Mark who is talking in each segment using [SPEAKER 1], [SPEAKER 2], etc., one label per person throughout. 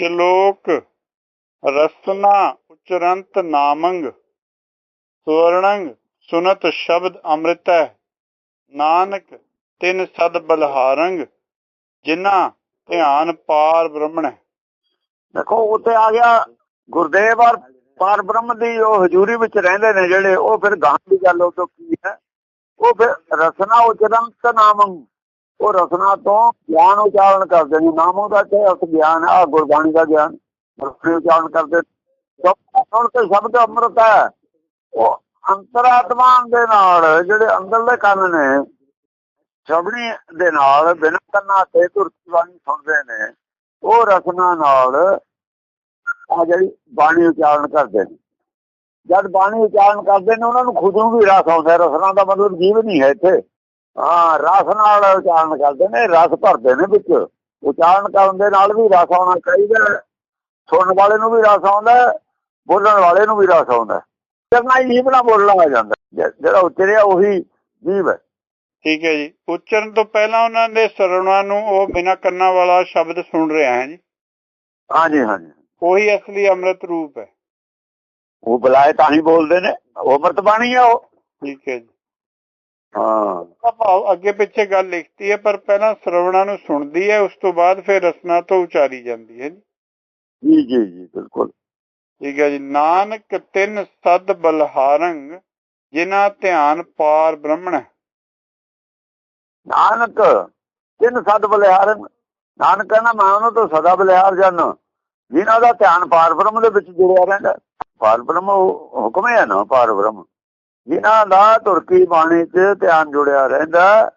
[SPEAKER 1] ਸ਼ਲੋਕ ਰਸਨਾ ਉਚਰੰਤ ਨਾਮੰਗ ਸਵਰਣੰਗ ਸੁਨਤ ਸ਼ਬਦ ਅੰਮ੍ਰਿਤੈ, ਨਾਨਕ ਤਿਨ ਸਦ ਬਲਹਾਰੰਗ, ਜਿਨ੍ਹਾਂ ਧਿਆਨ ਪਾਰ ਬ੍ਰਹਮਣ।
[SPEAKER 2] ਦੇਖੋ ਉੱਤੇ ਆ ਗਿਆ ਗੁਰਦੇਵ ਔਰ ਪਾਰ ਬ੍ਰਹਮ ਦੀ ਉਹ ਹਜ਼ੂਰੀ ਵਿੱਚ ਰਹਿੰਦੇ ਨੇ ਜਿਹੜੇ, ਉਹ ਫਿਰ ਗਾਂ ਦੀ ਗੱਲ, ਉਹ ਤੋਂ ਕੀ ਹੈ? ਉਹ ਫਿਰ ਰਸਨਾ ਉਚਰੰਤ ਨਾਮੰਗ। ਉਹ ਰਸਨਾ ਤੋਂ ਗਿਆਨ ਉਚਾਰਨ ਕਰਦੇ ਨੇ, ਨਾਮੋਂ ਦਾ ਤੇ ਉਸ ਗਿਆਨ ਆ ਗੁਰਬਾਣੀ ਦਾ ਗਿਆਨ, ਰਸਨੇ ਉਚਾਰਨ ਕਰਦੇ ਸਭ ਸੁਣ ਕੇ ਸ਼ਬਦ ਅੰਮ੍ਰਿਤ ਹੈ। ਉਹ ਅੰਤਰਾਤਮਾ ਦੇ ਨਾਲ ਜਿਹੜੇ ਅੰਦਰਲੇ ਕੰਨ ਨੇ ਸ਼ਬਣੀ ਦੇ ਨਾਲ ਬਿਨਾਂ ਕੰਨਾਂ ਤੇ ਤੁਰਤੀ ਬਾਣੀ ਸੁਣਦੇ ਨੇ, ਉਹ ਰਸਨਾ ਨਾਲ ਆ ਜਿਹੜੀ ਬਾਣੀ ਉਚਾਰਨ ਕਰਦੇ ਨੇ। ਜਦ ਬਾਣੀ ਉਚਾਰਨ ਕਰਦੇ ਨੇ, ਉਹਨਾਂ ਨੂੰ ਖੁਦ ਨੂੰ ਵੀ ਰਸ ਆਉਂਦਾ ਹੈ। ਰਸਨਾ ਦਾ ਮਤਲਬ ਜੀਵ ਨਹੀਂ ਹੈ ਇੱਥੇ। ਹਾਂ ਰਸ ਨਾਲ ਉਚਾਰਨ ਕਰਦੇ ਨੇ ਰਸ ਭਰਦੇ ਨੇ ਵਿੱਚ। ਉਚਾਰਨ ਕਰਨ ਦੇ ਨਾਲ ਵੀ ਰਸ ਆਉਣਾ ਚਾਹੀਦਾ ਹੈ। ਸੁਣਨ ਵਾਲੇ ਨੂੰ ਵੀ ਰਸ ਆਉਂਦਾ ਹੈ, ਬੋਲਣ ਵਾਲੇ ਨੂੰ ਵੀ ਰਸ ਆਉਂਦਾ ਹੈ। ਹੀ ਜੀਵ ਨਾਲ ਬੋਲਣਾ ਆ ਜਾਂਦਾ ਹੈ। ਜਿ- ਜਿਹੜਾ ਉਚਰਿਆ ਉਹੀ ਜੀਵ ਹੈ।
[SPEAKER 1] ਠੀਕ ਹੈ ਜੀ। ਉਚਰਨ ਤੋਂ ਪਹਿਲਾਂ ਉਹਨਾਂ ਦੇ ਸਰਵਣਾ ਨੂੰ ਉਹ ਬਿਨਾਂ ਕੰਨਾਂ ਵਾਲਾ ਸ਼ਬਦ ਸੁਣ ਰਿਹਾ ਹੈ ਜੀ।
[SPEAKER 2] ਹਾਂਜੀ ਹਾਂਜੀ।
[SPEAKER 1] ਉਹੀ ਅਸਲੀ ਅੰਮ੍ਰਿਤ ਰੂਪ ਹੈ।
[SPEAKER 2] ਉਹ ਬੁਲਾਏ ਤਾਂ ਹੀ ਬੋਲਦੇ ਨੇ। ਉਹ ਅੰਮ੍ਰਿਤ ਬਾਣੀ ਹੈ ਉਹ।
[SPEAKER 1] ਠੀਕ ਹੈ ਜੀ।
[SPEAKER 2] ਹਾਂ।
[SPEAKER 1] ਭਾਵ ਅੱਗੇ ਪਿੱਛੇ ਗੱਲ ਲਿਖਤੀ ਹੈ ਪਰ ਪਹਿਲਾਂ ਸਰਵਣਾ ਨੂੰ ਸੁਣਦੀ ਹੈ ਉਸ ਤੋਂ ਬਾਅਦ ਫਿਰ ਰਸਨਾ ਤੋਂ ਉਚਾਰੀ ਜਾਂਦੀ ਹੈ ਜੀ।
[SPEAKER 2] ਜੀ ਜੀ ਬਿਲਕੁਲ।
[SPEAKER 1] ਠੀਕ ਹੈ ਜੀ। ਨਾਨਕ ਤਿੰਨ ਸਦ ਬਲਹਾਰੰਗ ਜਿਨ੍ਹਾਂ ਧਿਆਨ ਪਾਰ ਬ੍ਰਹਮਣ
[SPEAKER 2] ਨਾਨਕ ਤਿੰਨ ਸਦ ਬਲਿਹਾਰ ਨਾਨਕ ਕਹਿੰਦਾ ਮੈਂ ਉਹਨਾਂ ਤੋਂ ਸਦਾ ਬਲਿਹਾਰ ਜਾਣਾ ਜਿਨ੍ਹਾਂ ਦਾ ਧਿਆਨ ਪਾਰ ਬ੍ਰਹਮ ਦੇ ਵਿੱਚ ਜੁੜਿਆ ਰਹਿੰਦਾ ਪਾਰ ਬ੍ਰਹਮ ਹੁਕਮ ਹੈ ਨਾ ਪਾਰ ਬ੍ਰਹਮ। ਜਿਨ੍ਹਾਂ ਦਾ ਤੁਰਕੀ ਬਾਣੀ 'ਚ ਧਿਆਨ ਜੁੜਿਆ ਰਹਿੰਦਾ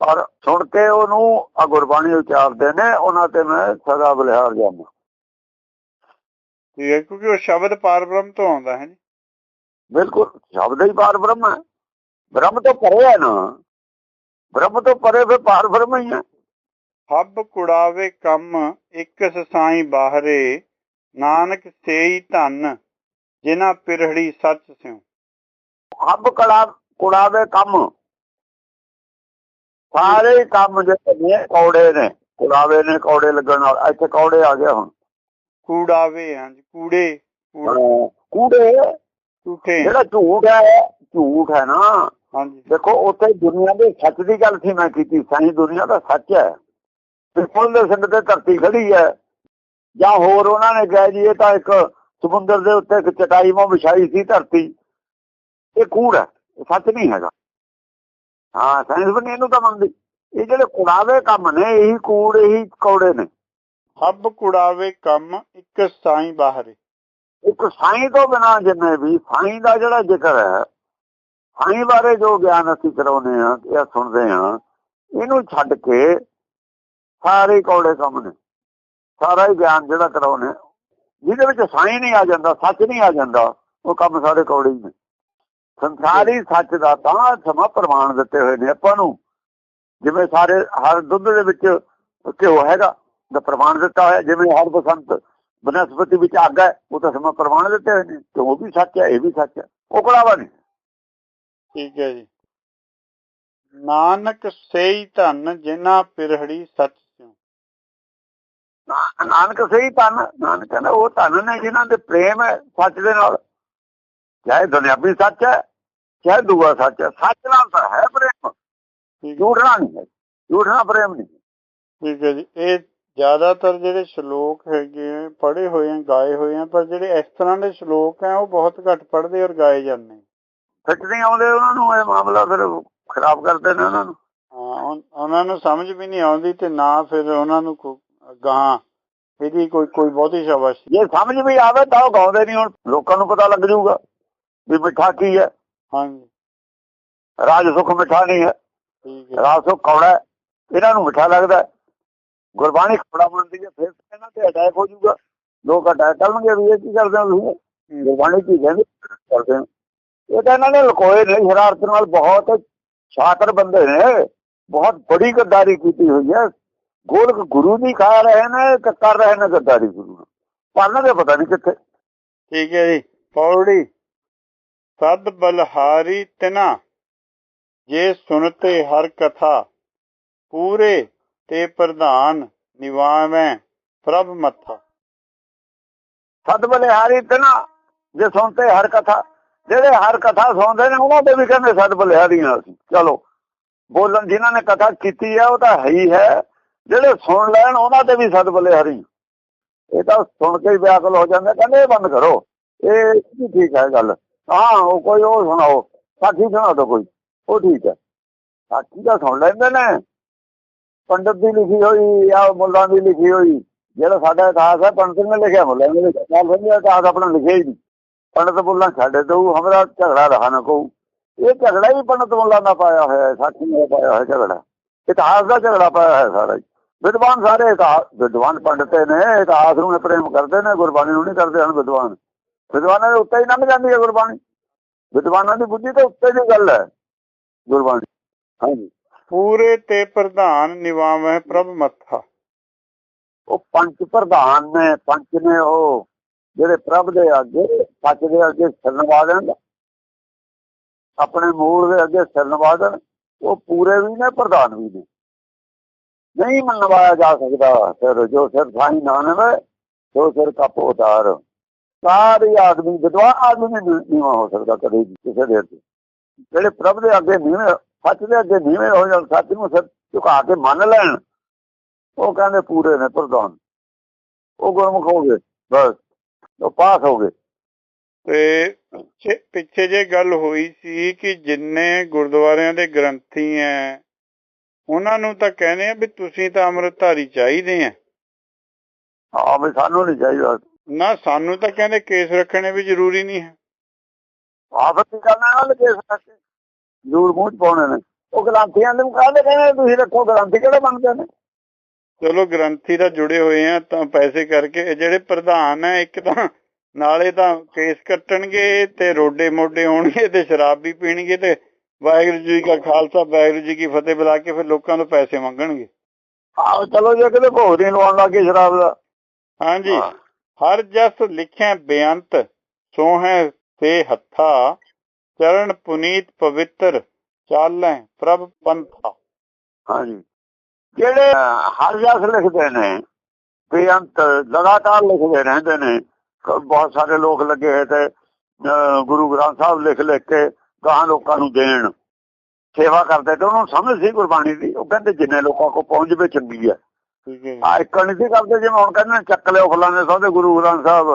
[SPEAKER 2] ਔਰ ਸੁਣ ਕੇ ਉਹਨੂੰ ਆ ਗੁਰਬਾਣੀ ਉਚਾਰਦੇ ਨੇ ਉਹਨਾਂ ਤੇ ਮੈਂ ਸਦਾ ਬਲਿਹਾਰ ਜਾਣਾ
[SPEAKER 1] ਠੀਕ ਹੈ ਕਿਉਂਕਿ ਉਹ ਸ਼ਬਦ ਪਾਰ ਬ੍ਰਹਮ ਤੋਂ ਆਉਂਦਾ ਹੈ ਜੀ।
[SPEAKER 2] ਬਿਲਕੁਲ ਸ਼ਬਦ ਹੀ ਪਾਰ ਬ੍ਰਹਮ ਹੈ। ਬ੍ਰਹਮ ਤੋਂ ਪਰੇ ਹੈ ਨਾ। ਬ੍ਰਹਮ ਤੋਂ ਪਰੇ ਫਿਰ ਪਾਰ ਬ੍ਰਹਮ ਹੀ ਹੈ।
[SPEAKER 1] ਹੱਬ ਕੁੜਾਵੇ ਕੰਮ ਇੱਕ ਸਸਾਈ ਬਾਹਰੇ ਨਾਨਕ ਸੇਈ ਧਨ ਜਿਨ੍ਹਾਂ ਪਿਰਹੜੀ ਸੱਚ ਸਿਉ।
[SPEAKER 2] ਹੱਬ ਕਲਾ ਕੁੜਾਵੇ ਕੰਮ। ਸਾਰੇ ਕੰਮ ਜਿਹੜੇ ਨੇ ਕੌੜੇ ਨੇ ਕੁੜਾਵੇ ਨੇ ਕੌੜੇ ਲੱਗਣ ਨਾਲ। ਇੱਥੇ ਕੌੜੇ ਆ ਗਿਆ ਹੁਣ।
[SPEAKER 1] ਕੂੜਾਵੇ ਹਾਂਜੀ ਕੂੜੇ ਕੂੜ-
[SPEAKER 2] ਕੂੜੇ।
[SPEAKER 1] ਝੂਠੇ।
[SPEAKER 2] ਜਿਹੜਾ ਝੂਠ ਹੈ ਝੂਠ ਹੈ ਨਾ।
[SPEAKER 1] ਹਾਂਜੀ।
[SPEAKER 2] ਦੇਖੋ ਉੱਥੇ ਦੁਨੀਆ ਦੇ ਸੱਚ ਦੀ ਗੱਲ ਸੀ ਮੈਂ ਕੀਤੀ। ਸਾਈ ਦੁਨੀਆ ਦਾ ਸੱਚ ਹੈ। ਪਿੱਪਲ ਦੇ ਸਿੰਡ ਤੇ ਧਰਤੀ ਖੜੀ ਹੈ। ਜਾਂ ਹੋਰ ਉਹਨਾਂ ਨੇ ਕਿਹਾ ਜੀ ਇਹ ਤਾਂ ਇੱਕ ਸਮੁੰਦਰ ਦੇ ਉੱਤੇ ਇੱਕ ਚਟਾਈ ਮੋਂ ਵਿਛਾਈ ਸੀ ਧਰਤੀ। ਇਹ ਕੂੜ ਹੈ ਸੱਚ ਨਹੀਂ ਹੈਗਾ। ਹਾਂ ਸਾਇੰਸ ਵੀ ਇਹਨੂੰ ਤਾਂ ਮੰਨਦੀ। ਇਹ ਜਿਹੜੇ ਕੁੜਾਵੇ ਕੰਮ ਨੇ ਇਹੀ ਕੂੜ ਇਹੀ ਕੌੜੇ ਨੇ।
[SPEAKER 1] ਹੱਬ ਕੁੜਾਵੇ ਕੰਮ ਇੱਕ ਸਾਈ ਬਾਹਰੇ।
[SPEAKER 2] ਇੱਕ ਸਾਈਂ ਤੋਂ ਬਿਨਾ ਜਿੰਨੇ ਵੀ ਸਾਈਂ ਦਾ ਜਿਹੜਾ ਜ਼ਿਕਰ ਹੈ ਸਾਈਂ ਬਾਰੇ ਜੋ ਗਿਆਨ ਅਸੀਂ ਕਰਾਉਨੇ ਆ ਜਾਂ ਸੁਣਦੇ ਆ ਇਹਨੂੰ ਛੱਡ ਕੇ ਸਾਰੇ ਕੌੜੇ ਕੰਮ ਨੇ। ਸਾਰਾ ਹੀ ਗਿਆਨ ਜਿਹੜਾ ਕਰਾਉਨੇ ਜਿਹਦੇ ਵਿੱਚ ਸਾਈਂ ਨਹੀਂ ਆ ਜਾਂਦਾ ਸੱਚ ਨਹੀਂ ਆ ਜਾਂਦਾ ਉਹ ਕੰਮ ਸਾਰੇ ਕੌੜੇ ਹੀ ਨੇ। ਸੰਸਾਰੀ ਸੱਚ ਦਾ ਤਾਂ ਸਮਾਂ ਪ੍ਰਮਾਣ ਦਿੱਤੇ ਹੋਏ ਨੇ ਆਪਾਂ ਨੂੰ। ਜਿਵੇਂ ਸਾਰੇ ਹਰ ਦੁੱਧ ਦੇ ਵਿੱਚ ਘਿਓ ਹੈਗਾ ਦਾ ਪ੍ਰਮਾਣ ਦਿੱਤਾ ਹੋਇਆ। ਜਿਵੇਂ ਹਰ ਬਸੰਤ ਬਨਸਪਤੀ ਵਿੱਚ ਅੱਗ ਹੈ ਉਹ ਤਾਂ ਸਮਾਂ ਪ੍ਰਮਾਣ ਦਿੱਤੇ ਹੋਏ ਨੇ। ਤੇ ਉਹ ਵੀ ਸੱਚ ਹੈ ਇਹ ਵੀ ਸੱਚ ਹੈ। ਉਹ ਕਲਾਵਾ ਨਹੀਂ।
[SPEAKER 1] ਠੀਕ ਹੈ ਜੀ। ਨਾਨਕ ਸੇਈ ਧਨ ਜਿਨ੍ਹਾਂ ਪਿਰਹੜੀ ਸੱਚ
[SPEAKER 2] ਨਾਨਕ ਸਹੀ ਧਨ ਨਾਨਕ ਕਹਿੰਦਾ ਉਹ ਧਨ ਨੇ ਜਿਨ੍ਹਾਂ ਦੇ ਪ੍ਰੇਮ ਹੈ ਸੱਚ ਦੇ ਨਾਲ। ਚਾਹੇ ਦੁਨਿਆਵੀ ਸੱਚ ਹੈ ਚਾਹੇ ਦੂਆ ਸੱਚ ਹੈ ਸੱਚ ਨਾਲ ਤਾਂ ਹੈ ਪ੍ਰੇਮ। ਝੂਠਣਾ ਨਹੀਂ ਹੈ ਝੂਠਣਾ ਪ੍ਰੇਮ ਨਹੀਂ
[SPEAKER 1] ਠੀਕ ਹੈ ਜੀ। ਇਹ ਜ਼ਿਆਦਾਤਰ ਜਿਹੜੇ ਸ਼ਲੋਕ ਹੈਗੇ ਪੜ੍ਹੇ ਹੋਏ ਆ ਗਾਏ ਹੋਏ ਆ ਪਰ ਜਿਹੜੇ ਇਸ ਤਰ੍ਹਾਂ ਦੇ ਸ਼ਲੋਕ ਆ ਉਹ ਬਹੁਤ ਘੱਟ ਪੜ੍ਹਦੇ ਔਰ ਗਾਏ ਜਾਂਦੇ
[SPEAKER 2] ਫਿੱਟ ਨਹੀਂ ਆਉਂਦੇ ਉਹਨਾਂ ਨੂੰ ਇਹ ਮਾਮਲਾ ਫਿਰ ਖਰਾਬ ਕਰਦੇ ਨੇ ਉਹਨਾਂ ਨੂੰ।
[SPEAKER 1] ਹਾਂ ਉਹਨਾਂ ਨੂੰ ਸਮਝ ਵੀ ਨਹੀਂ ਆਉਂਦੀ ਤੇ ਨਾ ਫਿਰ ਉਹਨਾਂ ਨੂੰ ਗਾਹਾਂ ਇਹਦੀ ਕੋਈ ਕੋਈ ਬਹੁਤੀ ਸ਼ਾਬਾਸ਼ੀ।
[SPEAKER 2] ਜੇ ਸਮਝ ਵੀ ਆਵੇ ਤਾਂ ਉਹ ਗਾਉਂਦੇ ਨਹੀਂ ਹੁਣ ਲੋਕਾਂ ਨੂੰ ਪਤਾ ਲੱਗ ਜਾਊਗਾ। ਵੀ ਮਿੱਠਾ ਕੀ ਹੈ?
[SPEAKER 1] ਹਾਂਜੀ।
[SPEAKER 2] ਰਾਜ ਸੁਖ ਮਿੱਠਾ ਨਹੀਂ ਹੈ। ਰਾਜ ਸੁਖ ਕੌੜਾ। ਇਹਨਾਂ ਨੂੰ ਮਿੱਠਾ ਲੱਗਦਾ। ਗੁਰਬਾਣੀ ਕੌੜਾ ਮੰਨਦੀ ਹੈ ਫਿਰ ਇਹਨਾਂ ਤੇ ਅਟੈਕ ਹੋ ਜਾਊਗਾ। ਲੋਕ ਅਟੈਕ ਕਰਨਗੇ ਵੀ ਇਹ ਕੀ ਕਰਦੇ ਹੋ ਤੁਸੀਂ? ਗੁਰਬਾਣੀ ਕੀ ਕਹਿੰਦੇ? ਕਰਦੇ ਇਹ ਤਾਂ ਇਹਨਾਂ ਨੇ ਲਕੋਏ ਨੇ ਸ਼ਰਾਰਤ ਨਾਲ ਬਹੁਤ ਸ਼ਾਤਰ ਬੰਦੇ ਨੇ। ਬਹੁਤ ਬੜੀ ਗੱਦਾਰੀ ਕੀਤੀ ਹੋਈ ਹੈ। ਗੋਲਕ ਗੁਰੂ ਦੀ ਖਾ ਰਹੇ ਨੇ ਤੇ ਕਰ ਰਹੇ ਨੇ ਗੱਦਾਰੀ ਗੁਰੂ ਪੜਨ ਦੇ ਪਤਾ ਨਹੀਂ ਕਿੱਥੇ।
[SPEAKER 1] ਠੀਕ ਹੈ ਜੀ। ਪੌੜੀ। ਸਦ ਬਲਹਾਰੀ ਤਿਨਾ, ਜੇ ਸੁਨਤੇ ਹਰ ਕਥਾ, ਪੂਰੇ ਤੇ ਪ੍ਰਧਾਨ ਨਿਵਾਵੇਂ ਪ੍ਰਭ ਮੱਥਾ।
[SPEAKER 2] ਸਤ ਬਲਿਹਾਰੀ ਤੇ ਜੇ ਸੁਣਤੇ ਹਰ ਕਥਾ, ਜਿਹੜੇ ਹਰ ਕਥਾ ਸੁਣਦੇ ਨੇ ਉਹਨਾਂ ਦੇ ਵੀ ਕਹਿੰਦੇ ਸਤ ਬਲਿਹਾਰੀਆਂ ਅਸੀਂ ਚਲੋ, ਬੋਲਣ ਜਿਨ੍ਹਾਂ ਨੇ ਕਥਾ ਕੀਤੀ ਹੈ ਉਹ ਤਾਂ ਹੈ ਹੀ ਹੈ। ਜਿਹੜੇ ਸੁਣ ਲੈਣ, ਉਹਨਾਂ ਤੇ ਵੀ ਸਤ ਬਲਿਹਾਰੀ। ਇਹ ਤਾਂ ਸੁਣ ਕੇ ਹੀ ਵਿਆਕਲ ਹੋ ਜਾਂਦੇ, ਕਹਿੰਦੇ ਇਹ ਬੰਦ ਕਰੋ। ਇਹ ਠੀਕ ਹੈ ਗੱਲ। ਹਾਂ, ਉਹ ਕੋਈ ਉਹ ਸੁਣਾਓ, ਸਾਖੀ ਸੁਣਾ ਦਿਓ ਕੋਈ, ਉਹ ਠੀਕ ਹੈ। ਸਾਖੀ ਤਾਂ ਸੁਣ ਲੈਂਦੇ ਨੇ। ਪੰਡਤ ਦੀ ਲਿਖੀ ਹੋਈ, ਜਾਂ ਮੁੱਲਾਂ ਦੀ ਲਿਖੀ ਹੋਈ, ਜਿਹੜਾ ਸਾਡਾ ਇਤਿਹਾਸ ਹੈ, ਪੰਡਤ ਨੇ ਲਿਖਿਆ ਮੁੱਲਾਂ ਨੇ ਲਿਖਿਆ ਨਾਲ ਸਮਝਿਆ ਇਤਿਹਾਸ ਆਪਣਾ ਲਿਖਿਆ ਹੀ ਨਹੀਂ। ਪੰਡਤ ਮੁੱਲਾਂ ਛੱਡ ਦਊ, ਹਮਰਾ ਝਗੜਾ ਰਹਾ ਨਾ ਕੋ ਇਹ ਝਗੜਾ ਹੀ ਪੰਡਤ ਮੁੱਲਾਂ ਦਾ ਪਾਇਆ ਹੋਇਆ ਹੈ, ਸਾਖੀ ਨੇ ਪਾਇਆ ਹੋਇਆ ਝਗੜਾ। ਇਤਿਹਾਸ ਦਾ ਝਗੜਾ ਪਾਇਆ ਹੈ ਸਾਰਾ ਵਿਦਵਾਨ ਸਾਰੇ ਇਤਿਹਾਸ, ਵਿਦਵਾਨ ਪੰਡਤ ਨੇ, ਇਤਿਹਾਸ ਨੂੰ ਪ੍ਰੇਮ ਕਰਦੇ ਨੇ, ਗੁਰਬਾਣੀ ਨੂੰ ਨਹੀਂ ਕਰਦੇ ਹਨ ਵਿਦਵਾਨ। ਵਿਦਵਾਨਾਂ ਦੇ ਉੱਤੇ ਹੀ ਲੰਘ ਜਾਂਦੀ ਹੈ ਗੁਰਬਾਣੀ। ਵਿਦਵਾਨਾਂ ਦੀ ਬੁੱਧੀ ਤੋਂ ਉੱਤੇ ਦੀ ਗੱਲ ਹੈ ਗੁਰਬਾਣੀ। ਹਾਂਜੀ।
[SPEAKER 1] ਪੂਰੇ ਤੇ ਪ੍ਰਧਾਨ ਨਿਵਾਵੈ ਪ੍ਰਭ ਮੱਥਾ।
[SPEAKER 2] ਉਹ ਪੰਜ ਪ੍ਰਧਾਨ ਨੇ ਪੰਜ ਨੇ ਉਹ ਜਿਹੜੇ ਪ੍ਰਭ ਦੇ ਅੱਗੇ ਸੱਚ ਦੇ ਅੱਗੇ ਸਿਰ ਨਵਾ ਦੇਣ। ਆਪਣੇ ਮੂਲ ਦੇ ਅੱਗੇ ਸਿਰ ਨਵਾ ਦੇਣ। ਉਹ ਪੂਰੇ ਵੀ ਨੇ ਪ੍ਰਧਾਨ ਵੀ ਨੇ। ਨਹੀਂ ਮੰਨਵਾਇਆ ਜਾ ਸਕਦਾ। ਫਿਰ ਜੋ ਸਿਰ ਸਾਈ ਨਾ ਨਵੇ ਜੋ ਸਿਰ ਕੱਪ ਉਤਾਰ ਸਾਰੇ ਆਦਮੀ ਵਿਦਵਾਨ ਆਦਮੀ ਨਹੀਂ ਨੀਵਾਂ ਹੋ ਸਕਦਾ ਕਦੇ ਵੀ ਕਿਸੇ ਦੇ ਅੱਗੇ। ਜਿਹੜੇ ਪ੍ਰਭ ਦੇ ਅੱਗੇ ਨੀਵੇਂ ਸੱਚ ਦੇ ਅੱਗੇ ਨੀਵੇਂ ਹੋ ਜਾਣ ਸੱਚ ਨੂੰ ਸਿਰ ਝੁਕਾ ਕੇ ਮੰਨ ਲੈਣ ਉਹ ਕਹਿੰਦੇ ਪੂਰੇ ਨੇ ਪ੍ਰਧਾਨ। ਉਹ ਗੁਰਮੁਖ ਹੋ ਗਏ ਬਸ। ਉਹ ਪਾਸ ਹੋ ਗਏ।
[SPEAKER 1] ਤੇ ਪਿੱਛੇ- ਪਿੱਛੇ ਜੇ ਗੱਲ ਹੋਈ ਸੀ ਕਿ ਜਿੰਨੇ ਗੁਰਦੁਆਰਿਆਂ ਦੇ ਗ੍ਰੰਥੀ ਐ ਉਹਨਾਂ ਨੂੰ ਤਾਂ ਕਹਿੰਦੇ ਆ ਵੀ ਤੁਸੀਂ ਤਾਂ ਅੰਮ੍ਰਿਤਧਾਰੀ ਚਾਹੀਦੇ ਆ
[SPEAKER 2] ਹਾਂ ਵੀ ਸਾਨੂੰ ਨਹੀਂ ਚਾਹੀਦਾ।
[SPEAKER 1] ਨਾ ਸਾਨੂੰ ਤਾਂ ਕਹਿੰਦੇ ਕੇਸ ਰੱਖਣੇ ਵੀ ਜ਼ਰੂਰੀ ਨਹੀਂ ਹੈ।
[SPEAKER 2] ਆਪਤੀ ਕਰਨਾ ਨਾਲ ਕੇਸ ਰੱਖੇ ਜ਼ਰੂਰ ਮੂੰਹ ਪਾਉਣੇ ਨੇ। ਉਹ ਗ੍ਰੰਥੀਆਂ ਨੂੰ ਕਹਿੰਦੇ ਕਹਿੰਦੇ ਤੁਸੀਂ ਰੱਖੋ ਗ੍ਰੰਥੀ ਕਿਹੜੇ ਬਣਦੇ ਨੇ?
[SPEAKER 1] ਚਲੋ ਗ੍ਰੰਥੀ ਤਾਂ ਜੁੜੇ ਹੋਏ ਆ ਤਾਂ ਪੈਸੇ ਕਰਕੇ। ਜਿਹੜੇ ਪ੍ਰਧਾਨ ਐ ਇੱਕ ਤਾਂ ਨਾਲੇ ਤਾਂ ਕੇਸ ਕੱਟਣਗੇ ਤੇ ਰੋਡੇ ਮੋਡੇ ਹੋਣਗੇ ਤੇ ਸ਼ਰਾਬ ਵੀ ਪੀਣਗੇ ਤੇ ਵਾਹਿਗੁਰੂ ਜੀ ਕਾ ਖਾਲਸਾ ਵਾਹਿਗੁਰੂ ਜੀ ਕੀ ਫਤਿਹ ਬੁਲਾ ਕੇ ਫਿਰ ਲੋਕਾਂ ਤੋਂ ਪੈਸੇ ਮੰਗਣਗੇ।
[SPEAKER 2] ਆਹ ਚਲੋ ਜੇ ਕਿਤੇ ਭੋਗ ਨਹੀਂ ਲਵਾਉਣ ਲੱਗੇ ਸ਼ਰਾਬ ਦਾ।
[SPEAKER 1] ਹਾਂਜੀ।
[SPEAKER 2] ਹਾਂ।
[SPEAKER 1] ਹਰ ਜਸ ਲਿਖਿਆ ਬੇਅੰਤ, ਸੋਹੈ ਤੇ ਹੱਥਾ, ਚਰਨ ਪੁਨੀਤ ਪਵਿੱਤਰ, ਚਾਲੈ ਪ੍ਰਭ ਪੰਥਾ।
[SPEAKER 2] ਹਾਂਜੀ। ਜਿਹੜੇ ਹਰ ਜਸ ਲਿਖਦੇ ਨੇ, ਬੇਅੰਤ, ਲਗਾਤਾਰ ਲਿਖਦੇ ਰਹਿੰਦੇ ਨੇ, ਕ- ਬਹੁਤ ਸਾਰੇ ਲੋਕ ਲੱਗੇ ਹੋਏ ਤੇ ਗੁਰੂ ਗ੍ਰੰਥ ਸਾਹਿਬ ਲਿਖ ਲਿਖ ਕੇ ਗਾਂ ਲੋਕਾਂ ਨੂੰ ਦੇਣ, ਸੇਵਾ ਕਰਦੇ ਤੇ ਉਹਨੂੰ ਸਮਝ ਸੀ ਗੁਰਬਾਣੀ ਦੀ, ਉਹ ਕਹਿੰਦੇ ਜਿੰਨੇ ਲੋਕਾਂ ਕੋ ਪਹੁੰਚ ਜਵੇ ਚੰਗੀ ਹੈ
[SPEAKER 1] ਹੈ।
[SPEAKER 2] ਆ ਇੱਕ ਨਹੀਂ ਸੀ ਕਰਦੇ ਜਿਵੇਂ ਹੁਣ ਕਹਿੰਦੇ ਚੱਕ ਲਿਓ ਫਲਾਣੇ ਦੇ ਗੁਰੂ ਗ੍ਰੰਥ ਸਾਹਿਬ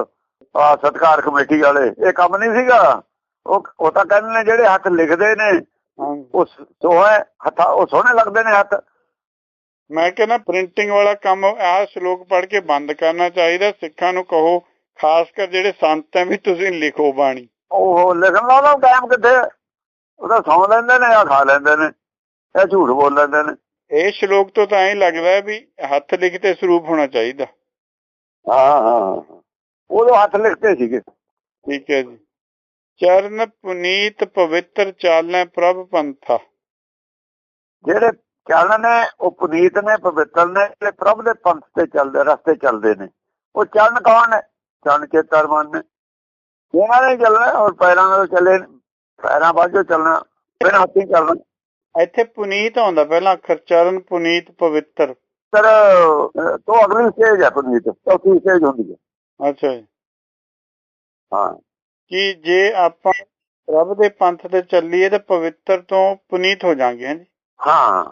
[SPEAKER 2] ਆ ਸਤਕਾਰ ਕਮੇਟੀ ਵਾਲੇ। ਇਹ ਕੰਮ ਨਹੀਂ ਸੀਗਾ। ਉਹ ਉਹ ਤਾਂ ਕਹਿੰਦੇ ਨੇ ਜਿਹੜੇ ਹੱਥ ਲਿਖਦੇ ਨੇ ਉਹ ਸੋਹਣੇ ਹੱਥਾਂ ਉਹ ਸੋਹਣੇ ਲੱਗਦੇ ਨੇ ਹੱਥ।
[SPEAKER 1] ਮੈਂ ਕਹਿੰਦਾ ਪ੍ਰਿੰਟਿੰਗ ਵਾਲਾ ਕੰਮ ਆਹ ਸ਼ਲੋਕ ਪੜ੍ਹ ਕੇ ਬੰਦ ਕਰਨਾ ਚਾਹੀਦਾ। ਸਿੱਖਾਂ ਨੂੰ ਕਹੋ ਖਾਸ ਕਰ ਜਿਹੜੇ ਸੰਤ ਹੈ ਵੀ ਤੁਸੀਂ ਲਿਖੋ ਬਾਣੀ।
[SPEAKER 2] ਉਹ ਲਿਖਣ ਦਾ ਟਾਈਮ ਕਿੱਥੇ ਉਹਦਾ ਸੌਂ ਲੈਂਦੇ ਨੇ ਜਾਂ ਖਾ ਲੈਂਦੇ ਨੇ ਇਹ ਝੂਠ ਬੋਲ ਲੈਂਦੇ ਨੇ।
[SPEAKER 1] ਇਹ ਸ਼ਲੋਕ ਤੋਂ ਤਾਂ ਐਂ ਲੱਗਦਾ ਵੀ ਹੱਥ ਲਿਖਤੇ ਸਰੂਪ ਹੋਣਾ ਚਾਹੀਦਾ।
[SPEAKER 2] ਹਾਂ ਹਾਂ ਉਦੋਂ ਹੱਥ ਲਿਖਦੇ ਸੀਗੇ।
[SPEAKER 1] ਠੀਕ ਹੈ ਜੀ। ਚਰਨ ਪੁਨੀਤ ਪਵਿੱਤਰ ਚਾਲੈ ਪ੍ਰਭ ਪੰਥਾ।
[SPEAKER 2] ਜਿਹੜੇ ਚੱਲਣ ਨੇ ਉਹ ਪੁਨੀਤ ਨੇ ਪਵਿੱਤਰ ਨੇ ਜਿਹੜੇ ਪ੍ਰਭ ਦੇ ਪੰਥ ਤੇ ਚੱਲਦੇ ਰਸਤੇ ਚੱਲਦੇ ਨੇ। ਉਹ ਚਰਨ ਕੌਣ ਨੇ? ਚਰਨ ਚੇਤਰ ਮਨ ਨੇ। ਇਹਨਾਂ ਨੇ ਚੱਲਣਾ ਔਰ ਪੈਰਾਂ ਨਾਲ ਚੱਲੇ ਪੈਰਾਂ ਬਾਝੋਂ ਚੱਲਣਾ ਬਿਨਾਂ ਹੱਥੀਂ ਚੱਲਣਾ।
[SPEAKER 1] ਇੱਥੇ ਪੁਨੀਤ ਆਉਂਦਾ ਪਹਿਲਾਂ ਅੱਖਰ ਚਰਨ ਪੁਨੀਤ ਪਵਿੱਤਰ।
[SPEAKER 2] ਅਹ, ਤੋਂ ਅਗਲੀ ਸਟੇਜ ਹੈ ਪੁਨੀਤ ਚੌਥੀ ਸਟੇਜ ਹੁੰਦੀ ਹੈ
[SPEAKER 1] ਅੱਛਾ ਜੀ।
[SPEAKER 2] ਹਾਂ।
[SPEAKER 1] ਕਿ ਜੇ ਆਪਾਂ ਪ੍ਰਭ ਦੇ ਪੰਥ ਤੇ ਚੱਲੀਏ ਤਾਂ ਪਵਿੱਤਰ ਤੋਂ ਪੁਨੀਤ ਹੋ ਜਾਾਂਗੇ ਹਾਂਜੀ
[SPEAKER 2] ਹਾਂ।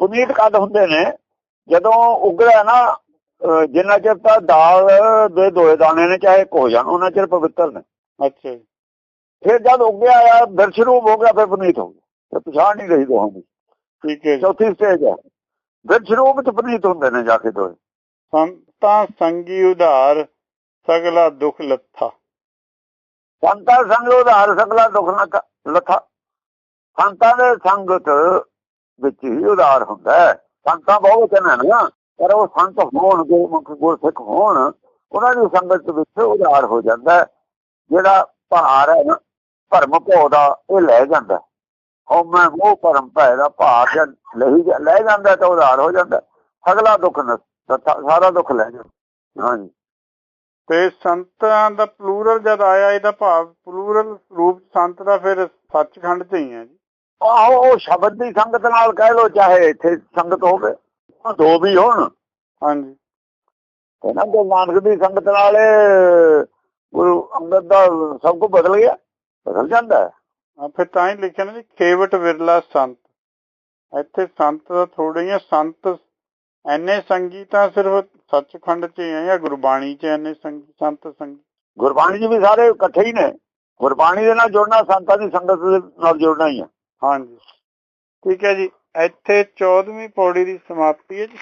[SPEAKER 2] ਪੁਨੀਤ ਕਦ ਹੁੰਦੇ ਨੇ ਜਦੋਂ ਉਗੜਾ ਨਾ ਜਿੰਨਾ ਚਿਰ ਤਾਂ ਦਾਲ ਦੇ ਦੋਏ ਦਾਣੇ ਨੇ ਚਾਹੇ ਹੋ ਜਾਣ ਉਹਨਾਂ ਚਿਰ ਪਵਿੱਤਰ ਨੇ।
[SPEAKER 1] ਅੱਛਾ
[SPEAKER 2] ਫਿਰ ਜਦ ਉਗਿਆ ਆ ਦਰਸ਼ਰੂਪ ਹੋ ਗਿਆ ਫਿਰ ਪੁਨੀਤ ਹੋ ਗਿਆ। ਤੇ ਪਛਾਣ ਨਹੀਂ ਰਹੀ ਦੋਹਾਂ ਦੀ।
[SPEAKER 1] ਠੀਕ ਹੈ
[SPEAKER 2] ਚੌਥੀ ਸਟੇਜ ਹੈ। ਦਰਸ਼ਰੂਪ ਚ ਪੁਨੀਤ ਹੁੰਦੇ ਨੇ ਜਾ ਕੇ ਦੋਏ
[SPEAKER 1] ਸੰਤਾਂ ਸੰਗੀ ਉਧਾਰ ਸਗਲਾ ਦੁੱਖ ਲੱਥਾ।
[SPEAKER 2] ਸੰਤਾਂ ਸੰਗ ਉਧਾਰ ਸਗਲਾ ਦੁੱਖ ਲੱਥਾ। ਸੰਤਾਂ ਦੇ ਸੰਗਤ ਵਿੱਚ ਹੀ ਉਧਾਰ ਹੁੰਦਾ ਹੈ। ਸੰਤਾਂ ਬਹੁਤ ਨੇ ਨਾ ਪਰ ਉਹ ਸੰਤ ਹੋਣ ਗੁਰਮੁਖ ਗੁਰਸਿੱਖ ਹੋਣ ਉਹਨਾਂ ਦੀ ਸੰਗਤ ਵਿੱਚ ਉਧਾਰ ਹੋ ਜਾਂਦਾ। ਜਿਹੜਾ ਭਾਰ ਹੈ ਨਾ ਭਰਮ ਭੋ ਦਾ ਇਹ ਲੈ ਜਾਂਦਾ ਹਉਮੈ ਮੋਹ ਭਰਮ ਭੈ ਦਾ ਭਾਰ ਜਦ ਲਈ ਲੈ ਜਾਂਦਾ ਤਾਂ ਉਧਾਰ ਹੋ ਜਾਂਦਾ। ਅਗਲਾ ਦੁੱਖ ਸਾਰਾ ਦੁੱਖ ਲੈ ਜਾਂਦਾ। ਹਾਂਜੀ।
[SPEAKER 1] ਤੇ ਸੰਤਾਂ ਦਾ ਪਲੂਰਲ ਜਦ ਆਇਆ ਇਹਦਾ ਭਾਵ ਪਲੂਰਲ ਰੂਪ ਸੰਤ ਦਾ ਫਿਰ ਸੱਚਖੰਡ ਚ ਹੀ ਹੈ ਜੀ।
[SPEAKER 2] ਆਹੋ ਉਹ ਸ਼ਬਦ ਦੀ ਸੰਗਤ ਨਾਲ ਕਹਿ ਲੋ ਚਾਹੇ ਇੱਥੇ ਸੰਗਤ ਹੋਵੇ ਉਹ ਦੋ ਵੀ ਹੋਣ।
[SPEAKER 1] ਹਾਂਜੀ।
[SPEAKER 2] ਇਹਨਾਂ ਦੇ ਨਾਨਕ ਦੀ ਸੰਗਤ ਨਾਲ ਗੁਰੂ ਅੰਗਦ ਦਾ ਸਭ ਕੁਝ ਬਦਲ ਗਿਆ ਬਦਲ ਜਾਂਦਾ ਹੈ।
[SPEAKER 1] ਆ ਫਿਰ ਤਾਂ ਹੀ ਲਿਖਿਆ ਨਾ ਜੀ ਖੇਵਟ ਵਿਰਲਾ ਸੰਤ। ਇੱਥੇ ਸੰਤ ਤਾਂ ਥੋੜੇ ਹੀ ਆ ਸੰਤ ਐਨੇ ਸੰਗੀ ਤਾਂ ਸਿਰਫ ਸੱਚਖੰਡ 'ਚ ਹੀ ਆ ਜਾਂ ਗੁਰਬਾਣੀ 'ਚ ਐਨੇ ਸੰਗੀ ਸੰਤ ਸੰਗੀ
[SPEAKER 2] ਗੁਰਬਾਣੀ 'ਚ ਵੀ ਸਾਰੇ ਇਕੱਠੇ ਹੀ ਨੇ। ਗੁਰਬਾਣੀ ਦੇ ਨਾਲ ਜੁੜਨਾ ਸੰਤਾਂ ਦੀ ਸੰਗਤ ਦੇ ਨਾਲ ਜੁੜਨਾ ਹੀ ਆ।
[SPEAKER 1] ਹਾਂਜੀ। ਠੀਕ ਹੈ ਜੀ। ਇੱਥੇ 14ਵੀਂ ਪੌੜੀ ਦੀ ਸਮਾਪਤੀ ਹੈ ਜੀ।